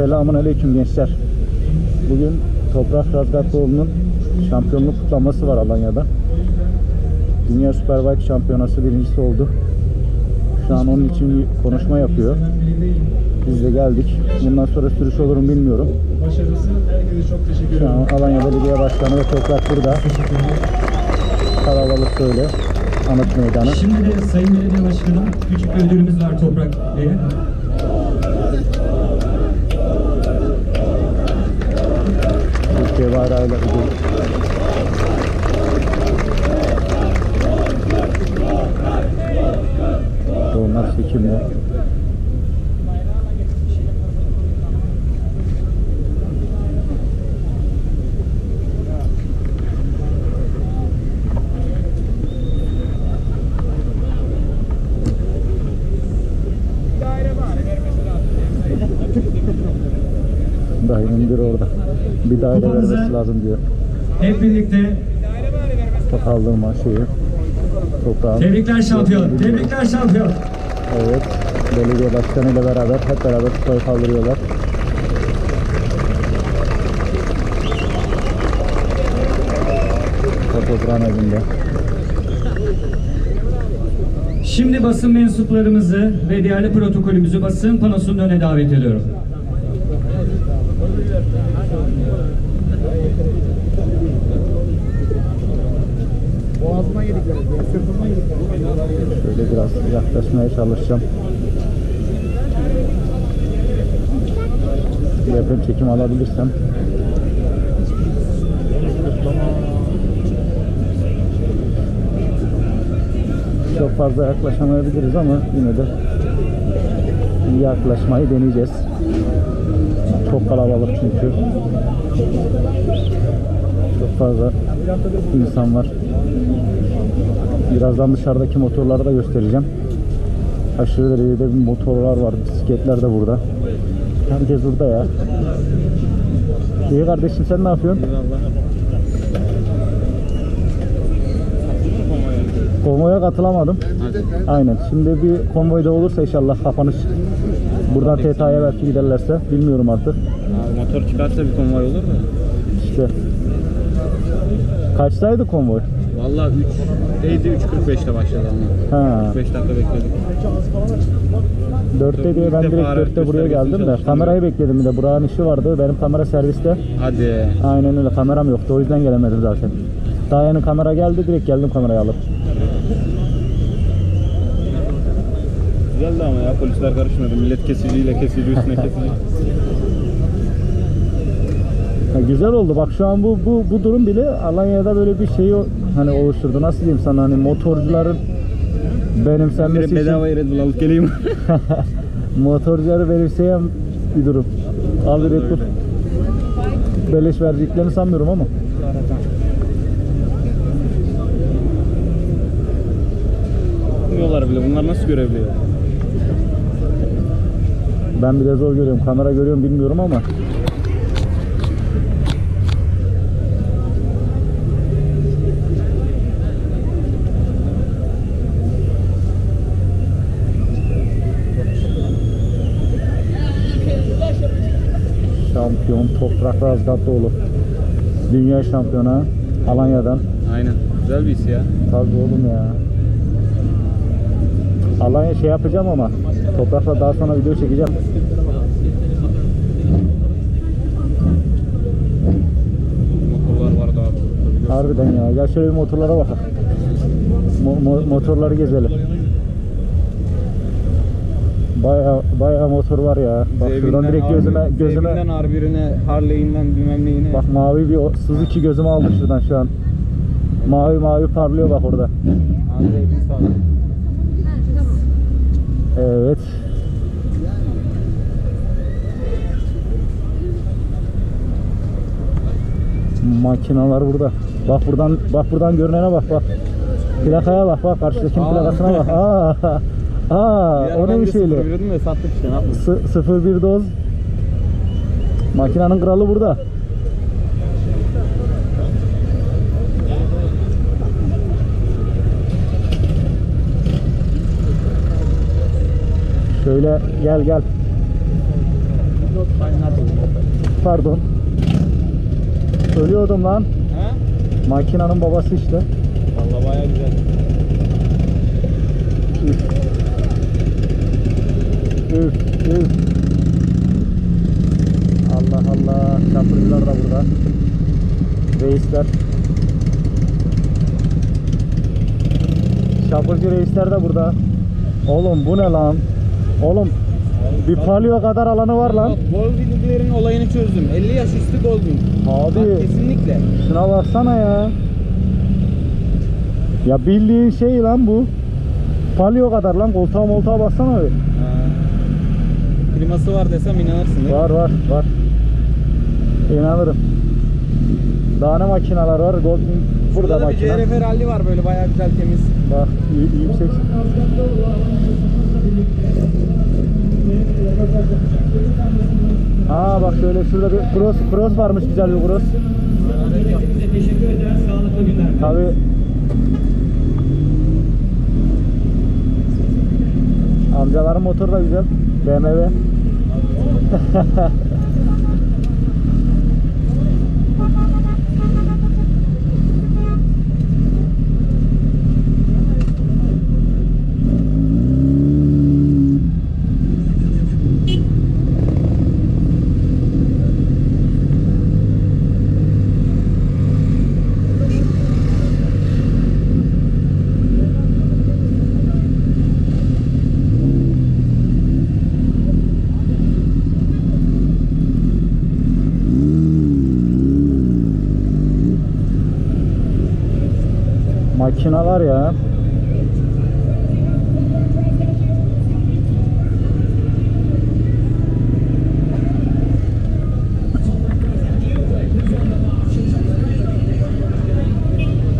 Selamun Aleyküm gençler. Bugün Toprak Razgatlıoğlu'nun şampiyonluk kutlaması var Alanya'da. Dünya Superbike Şampiyonası birincisi oldu. Şu an onun için bir konuşma yapıyor. Biz de geldik. Bundan sonra sürüş olur mu bilmiyorum. Başarısı herkese çok Şu an Alanya Belediye Başkanı ve Toprak burada. Kalabalık böyle. Anıt meydanı. Şimdi de Sayın Belediye Başkanım küçük bir ödülümüz var Toprak Bey'e. Türkiye bayrağıyla ödül. Onlar çekimli. Dayının biri orada. Bir daire Kupamızı- vermesi lazım diyor. Hep birlikte Kupa kaldırma şeyi. Toprağın. tebrikler şampiyon. Tebrikler şampiyon. Evet. Belediye başkanı ile beraber hep beraber kupayı kaldırıyorlar. Kupa toprağın elinde. Şimdi basın mensuplarımızı ve değerli protokolümüzü basın panosunun önüne davet ediyorum. Şöyle yaklaşmaya çalışacağım. Yakın çekim alabilirsem. Çok fazla yaklaşamayabiliriz ama yine de yaklaşmayı deneyeceğiz. Çok kalabalık çünkü. Çok fazla insan var. Birazdan dışarıdaki motorları da göstereceğim. Aşırı derecede bir motorlar var. Bisikletler de burada. Herkes burada ya. İyi kardeşim sen ne yapıyorsun? Konvoya katılamadım. Aynen. Şimdi bir konvoyda olursa inşallah kapanış. Buradan TTA'ya belki giderlerse. Bilmiyorum artık. Abi motor çıkarsa bir konvoy olur mu? İşte. Kaçtaydı konvoy? Valla 3'teydi 3.45'te başladı ama. Ha. 5 dakika bekledik. 4'te diye ben direkt defa 4'te buraya geldim de kamerayı bekledim bir de. Buranın işi vardı. Benim kamera serviste. Hadi. Aynen öyle kameram yoktu o yüzden gelemedim zaten. Daha yeni kamera geldi direkt geldim kamerayı alıp. Güzeldi ama ya polisler karışmadı. Millet kesiciyle kesici üstüne kesici. Güzel oldu bak şu an bu bu bu durum bile Alanya'da böyle bir şeyi hani oluşturdu. Nasıl diyeyim sana hani motorcuların benimsenmesi için bedava Red Bull alıp geleyim. motorcuları benimseyen bir durum. Al bir Red Bull. Beleş vereceklerini sanmıyorum ama. Bilmiyorlar bile. Bunlar nasıl görevli ya? Ben bile zor görüyorum. Kamera görüyorum bilmiyorum ama. Şampiyon Toprak Razgatlıoğlu. Dünya şampiyonu Alanya'dan. Aynen. Güzel bir his ya. Tabii oğlum ya. Alanya şey yapacağım ama Toprak'la daha sonra video çekeceğim. Motorlar vardı abi. Harbiden ya. Gel şöyle bir motorlara bakalım. Mo- mo- motorları gezelim. Baya baya motor var ya. Bak şuradan direkt gözüme gözüme Zebinden R1'ine, Harley'inden bilmem neyine. bak mavi bir o- Suzuki gözüme aldı şuradan şu an. Mavi mavi parlıyor bak orada. Abi Zebin sağ ol. Evet. Makinalar burada. Bak buradan bak buradan görünene bak bak. Plakaya bak bak karşıdakinin Aa. plakasına bak. Aa. Aa, Bir o ben neymiş de öyle? sıfır veriyordum da sattık işte ne. Sı- 01 doz. Makinenin kralı burada. Şöyle gel gel. Pardon. Ölüyordum lan. Ha? Makinanın babası işte. Vallahi baya güzel. Üf. Üf. Allah Allah. Çapırcılar da burada. Reisler. Çapırcı reisler de burada. Oğlum bu ne lan? Oğlum bir palyo kadar alanı var lan. Bak, Bowling'lerin olayını çözdüm. 50 yaş üstü bowling. Abi. Bak, kesinlikle. Şuna baksana ya. Ya bildiğin şey lan bu. Palyo kadar lan. Koltuğa moltuğa baksana bir. Kliması var desem inanırsın değil mi? Var var var. İnanırım. Daha ne makineler var? Gold burada Burada da bir makine. CRF rally var böyle baya güzel temiz. Bak y- yüksek. Aa bak şöyle şurada bir cross cross varmış güzel bir cross. Hepinize teşekkür eder. Sağlıklı günler. Tabi Amcaların motoru da güzel. BMW. Makinalar ya.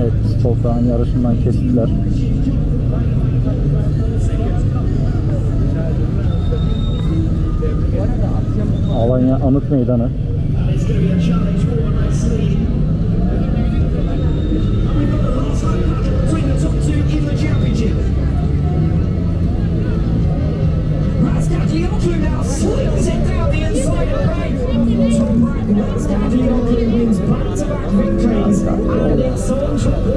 Evet, toprağın yarışından kesitler. Alanya Anıt Meydanı. 曾说。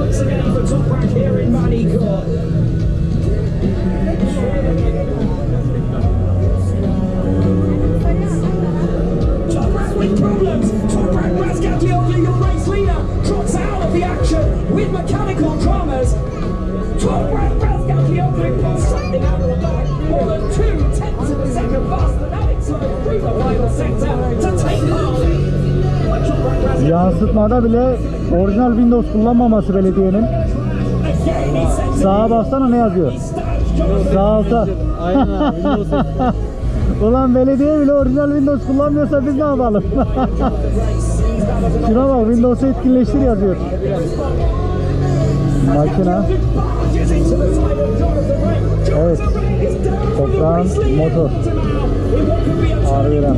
Yansıtmada bile orijinal Windows kullanmaması belediyenin. Sağa baksana ne yazıyor? Sağ alta. Aynen abi. Windows Ulan belediye bile orijinal Windows kullanmıyorsa biz ne yapalım? Şuna bak Windows'u etkinleştir yazıyor. Makina. Evet. Toprağın motor. Harbiden.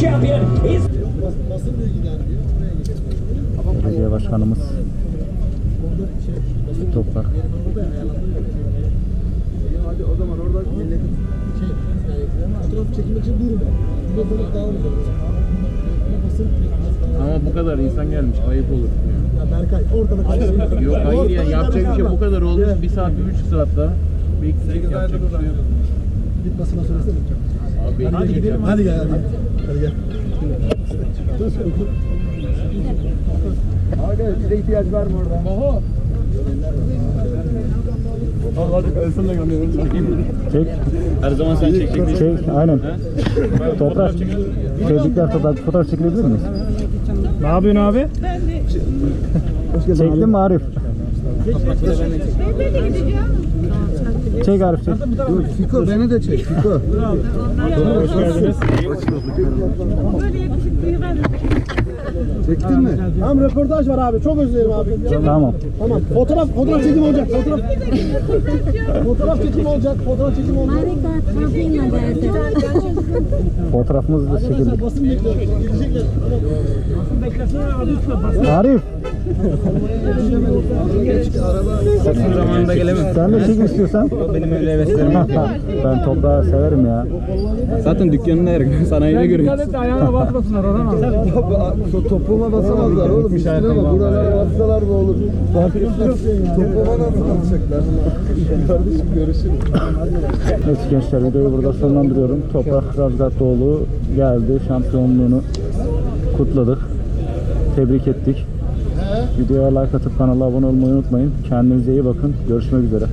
Champion is Belediye başkanımız. Toprak. Hadi o zaman orada milletin şey yani fotoğraf çekilmek için durma. Bir devam edelim. Basın Ama bu kadar insan gelmiş ayıp olur. ya Berkay ortada kalıyor. Yok hayır ya yapacak bir şey bu kadar olmuş. Bir saat bir buçuk saat daha. Bekleyecek yapacak bir şey yok. Git basına söylesene. Abi Hadi gidelim. Hadi gel hadi. Hadi gel. Aga bize ihtiyaç var mı orada? Oho. Çek. Her zaman sen çekeceksin. Çek. Aynen. Toprak. Çocuklar fotoğraf, fotoğraf çekilebilir miyiz? Ne yapıyorsun abi? geldin abi. Çektin mi Arif? Çek Arif çek. Dur Fiko beni de çek Fiko. Hoş geldiniz. Çektin mi? Tamam röportaj var abi. Çok özledim abi. Tamam. Tamam. Fotoğraf fotoğraf çekim olacak. Fotoğraf fotoğraf çekim olacak. Fotoğraf çekim olacak. Fotoğrafımız da çekildi. Basın bekliyor. Gelecekler. Arif Basın zamanında gelemem. sen de çek istiyorsan. Benim öyle heveslerim yok. ben toprağı severim ya. Zaten dükkanında yer. Sanayiyle görüyoruz. Topuma basamazlar oğlum. Üstüne bak. Buralara bassalar mı olur? Topuma nasıl basacaklar? Kardeşim görüşürüz. Evet gençler videoyu burada sonlandırıyorum. Toprak Razgatoğlu geldi. Şampiyonluğunu kutladık. Tebrik ettik. Videoya like atıp kanala abone olmayı unutmayın. Kendinize iyi bakın. Görüşmek üzere.